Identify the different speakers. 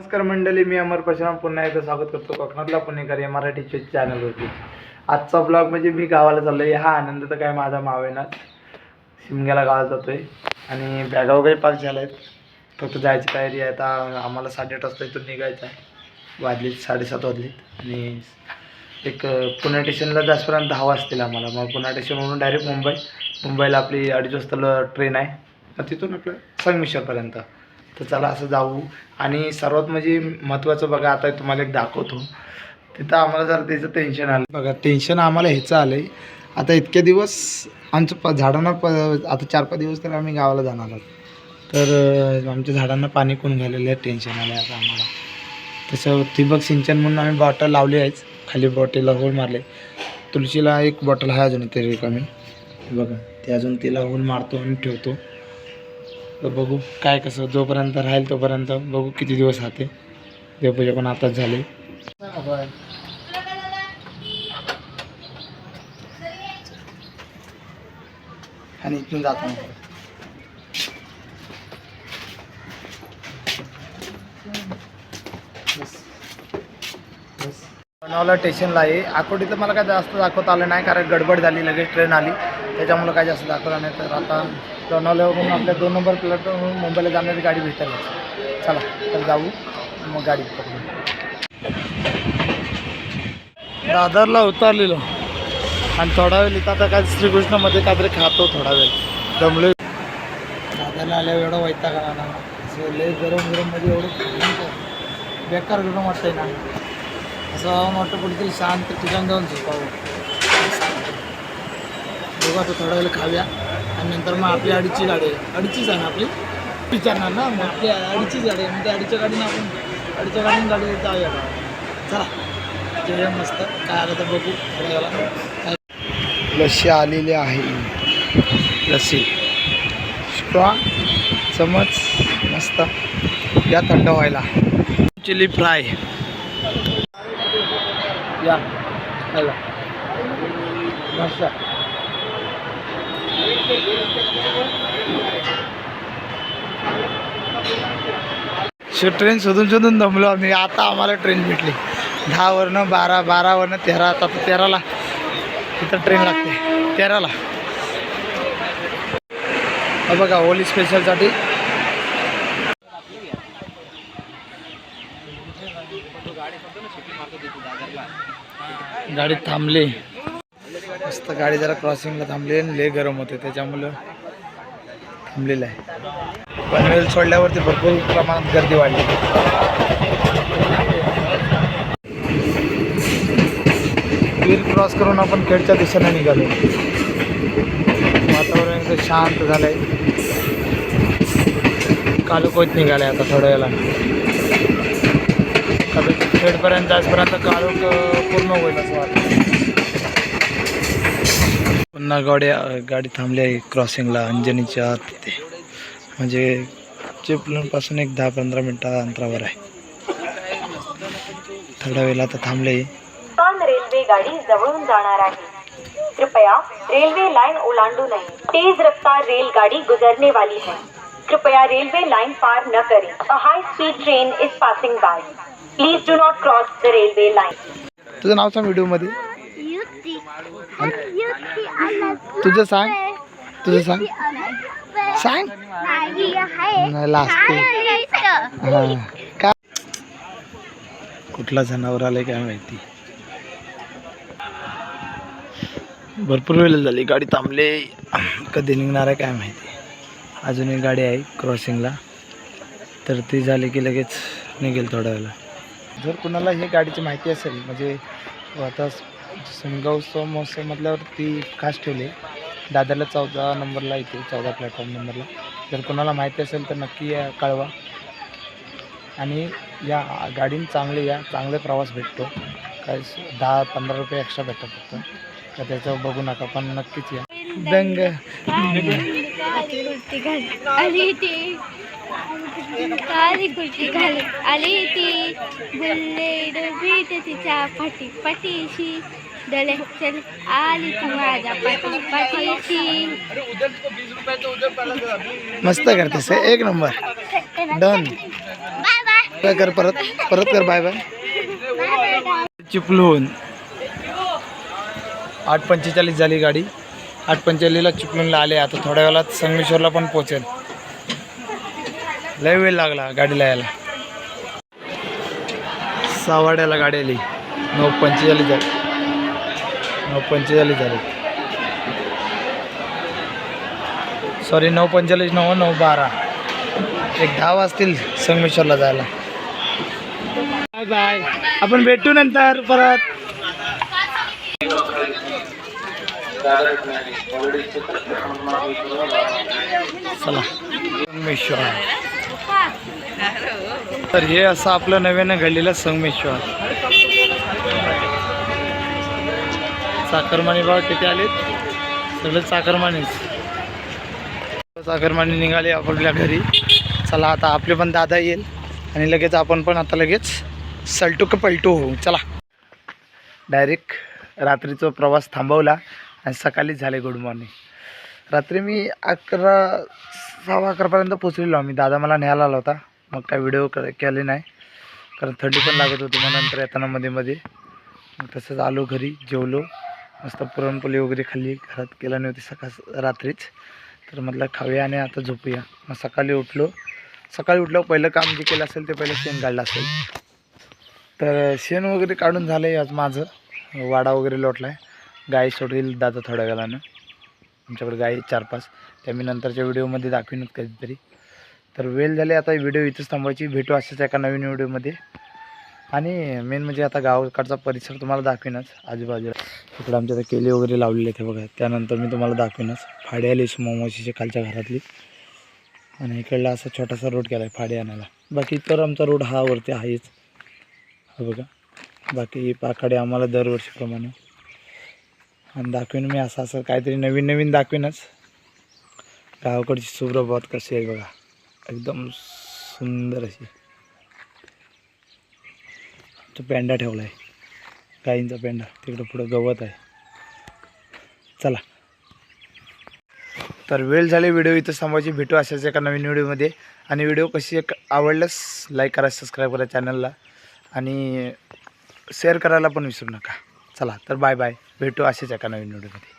Speaker 1: नमस्कार मंडळी मी अमर परशुराम. पुन्हा एकदा स्वागत करतो कोकणातला पुणेकर या मराठी चॅनलवरती. आजचा ब्लॉग म्हणजे मी गावाला चाललो आहे हा आनंद तर काय माझा मावेनाच शिमग्याला गावाला जातो आहे आणि बॅगा वगैरे पाक झाल्या आहेत फक्त जायची तयारी आहे. आता आम्हाला साडेआठ वाजता इथून निघायचं आहे. वाजलीत साडेसात वाजलीत. आणि एक पुणे स्टेशनला जास्तपर्यंत दहा वाजतील आम्हाला. मग पुणे स्टेशनवरून डायरेक्ट मुंबई. मुंबईला आपली अडीच वाजता ट्रेन आहे. मग तिथून आपलं संगमेश्वरपर्यंत. तर चला असं जाऊ. आणि सर्वात म्हणजे महत्त्वाचं बघा आता तुम्हाला एक दाखवतो. तिथं आम्हाला जरा त्याचं टेन्शन आलं बघा टेन्शन आम्हाला ह्याचं आलं आहे आता इतके दिवस आमचं प झाडांना प आता चार पाच दिवस तर आम्ही गावाला जाणार आहोत. तर आमच्या झाडांना पाणी कोण घालेलं आहे? टेन्शन आलं आहे आता आम्हाला. तसं ठिबक सिंचन म्हणून आम्ही बॉटल लावली आहेच खाली बॉटलला होल मारले. तुळशीला एक बॉटल आहे अजून तरी रिकामी. बघा ते अजून तिला होल मारतो आणि ठेवतो. तर बघू काय कसं जोपर्यंत राहील तोपर्यंत बघू किती दिवस राहते. देवपूजा पण आताच झाली. आणि इथून जातो मग. बस. बस. लोणावळा स्टेशनला आहे. आकोटीचं मला काय जास्त दाखवता आलं नाही कारण गडबड झाली लगेच ट्रेन आली. त्याच्यामुळं काय जास्त दाखवलं नाही. तर आता लोणावळ्यावरून आपल्या दोन नंबर प्लॅटफॉर्मवरून मुंबईला जाणारी गाडी भेटेल. चला तर जाऊ. मग गाडी पकडू दादरला उतरलेलो. आणि थोडा वेळ इथं आता काय श्रीकृष्णामध्ये काहीतरी खातो थोडा वेळ. जमलो दादरला आल्यावर एवढा वैताग आला ना. लय गरम गरममध्ये एवढं बेकार गरम वाटतंय ना. असं वाटतं कुठेतरी शांत ठिकाण जाऊन झोपावं. बघा तो थोडा वेळ खाव्या आणि नंतर मग आपली अडीची गाडी आहे. अडीचीच आहे ना आपली? विचारणार ना. मग आपली अडीचीच गाडी आहे. म्हणजे मग त्या अडीच्या गाडीनं आपण अडीच्या गाडीनं गाडी जाऊया गावाला. चला. जेव्हा मस्त. काय आलं तर बघू. थोड्या वेळा लस्सी आलेली आहे. लस्सी. स्ट्रॉंग चमच मस्त. या थंड व्हायला. Chilli fry. या. हॅलो मस्त शो ट्रेन शोधून शोधून दमलो आम्ही. आता आम्हाला ट्रेन भेटली. दहावरनं बारा बारावरनं तेरा. आता तर तेराला. इथं ट्रेन लागते. तेराला. बघा ओली स्पेशलसाठी गाडी थांबली. मस्त गाडी जरा क्रॉसिंगला थांबली आणि ले गरम होते त्याच्यामुळं थांबलेलं आहे. पनवेल सोडल्यावरती भरपूर प्रमाणात गर्दी वाढली. वीर क्रॉस करून आपण खेडच्या दिशेने निघालो. वातावरण एकदम शांत झालंय. निघालं आहे आता थोड्या वेळेला कदाचित खेडपर्यंत जायपर्यंत काळोख पूर्ण होईल असं वाटतं. पुन्हा गाडी गाडी थांबली आहे क्रॉसिंगला अंजनीच्या आत तिथे. म्हणजे चिपलूनपासून एक दहा पंधरा मिनटा अंतरावर आहे. थोड्या वेळेला आता थांबले.
Speaker 2: पान रेल्वे गाडी जवळून जाणार आहे. कृपया रेलवे लाइन ओलांडू नहीं तेज रफ्तार रेलगाड़ी गुजरने वाली है कृपया रेलवे लाइन पार न करें. A high speed train is passing by please do not cross the railway line
Speaker 1: तुझं नाव सांग व्हिडिओमध्ये. तुझं सांग. तुझं सांग. सांग. नाही लाजते हां. का कुठला जनावर आलाय काय माहिती? भरपूर वेळ झाली गाडी थांबले. कधी निघणार आहे काय माहिती? अजून एक गाडी आहे क्रॉसिंगला. तर ती झाली की लगेच निघेल थोड्या वेळेला जर कुणाला हे गाडीची माहिती असेल म्हणजे आता समगाव उत्सव महोत्सव म्हटल्यावर ती खास ठेवली दादरला चौदा नंबरला येते चौदा प्लॅटफॉर्म नंबरला. जर कोणाला माहिती असेल तर नक्की या कळवा. आणि या गाडीने चांगले या चांगले प्रवास भेटतो. काय दहा पंधरा रुपये एक्स्ट्रा भेटतात फक्त. तर त्याचं बघू नका पण नक्कीच या. दंग.
Speaker 3: आली काली कुर्ती घाल आली ती. बुल्लेड बीट तिच्या पाठी पाठीशी. डले चल आली तू माझ्या पाठी पाठीशी.
Speaker 1: मस्त करतेस एक नंबर. डन.
Speaker 3: बाय
Speaker 1: काय कर परत? परत कर बाय बाय. चिपलून. आठ पंचेचाळीस झाली गाडी. आठ पंचेचाळीसला चिपलूनला आले. आता थोड्या वेळात संगमेश्वरला पण पोहोचेल. लय वेळ लागला गाडीला यायला. सावाड्याला गाडी आली. नऊ पंचेचाळीस झाली. नऊ पंचेचाळीस झाली. सॉरी नऊ पंचेचाळीस नऊ नऊ बारा. एक दहा वाजतील संगमेश्वरला जायला. बाय बाय आपण भेटू नंतर परत. चला. संगमेश्वर तर हे असं आपलं नव्यानं घडलेलं संगमेश्वर. चाकरमानी बाबा किती आलेत? सगळे चाकरमानीच चाकरमानी निघाले आपल्या घरी. चला आता आपले पण दादा येईल आणि लगेच आपण पण आता लगेच सलटूक पलटू होऊ. चला. डायरेक्ट रात्रीचा प्रवास थांबवला आणि सकाळीच झाले गुड मॉर्निंग. रात्री मी अकरा सहा अकरापर्यंत पोचलेलो आम्ही. दादा मला न्यायला आला होता. मग काय व्हिडिओ केले नाही. कारण थंडी पण लागत होती मग नंतर येताना मध्ये मध्ये. मग तसंच आलो घरी जेवलो. मस्त पुरणपोळी वगैरे खाल्ली. घरात केला नव्हती सकाळ रात्रीच. तर म्हटलं खाऊया आणि आता झोपूया. मग सकाळी उठलो. सकाळी उठलो पहिलं काम जे केलं असेल ते पहिलं शेण काढलं असेल. तर शेण वगैरे काढून झालं आहे आज माझं. वाडा वगैरे लोटला आहे गाय सोडील दादा थोड्या वेळानं. तुमच्याकडे गाय चार पाच त्या मी नंतरच्या व्हिडिओमध्ये दाखवीनच कधीतरी. तर वेळ झाली आता व्हिडिओ इथंच थांबवायची. भेटू अशाच एका नवीन व्हिडिओमध्ये. आणि मेन म्हणजे आता गावाकडचा परिसर तुम्हाला दाखवीनच. आजूबाजूला इकडे आमच्या आता केले वगैरे लावलेले आहेत बघा. त्यानंतर मी तुम्हाला दाखवीनच. फाडे आली मोमोशीच्या खालच्या घरातली. आणि इकडला असा छोटासा रोड केला आहे फाडे आणायला. बाकी तर आमचा रोड हा वरती आहेच. हा बघा. बाकी पाखाडे आम्हाला दरवर्षीप्रमाणे आणि दाखवीन मी असं असं काहीतरी नवीन नवीन दाखवीनच. गावाकडची सुप्रभात कशी आहे बघा. एकदम सुंदर अशी. तो पेंडा ठेवला आहे गाईंचा पेंडा. तिकडं पुढं गवत आहे. चला. तर वेळ झाली व्हिडिओ इथं थांबायची भेटू अशाच एका नवीन व्हिडिओमध्ये. आणि व्हिडिओ कशी एक आवडल्यास लाईक करा सबस्क्राईब करा चॅनलला आणि शेअर करायला पण विसरू नका. चला तर बाय बाय भेटू अशाच एका नवीन व्हिडिओमध्ये.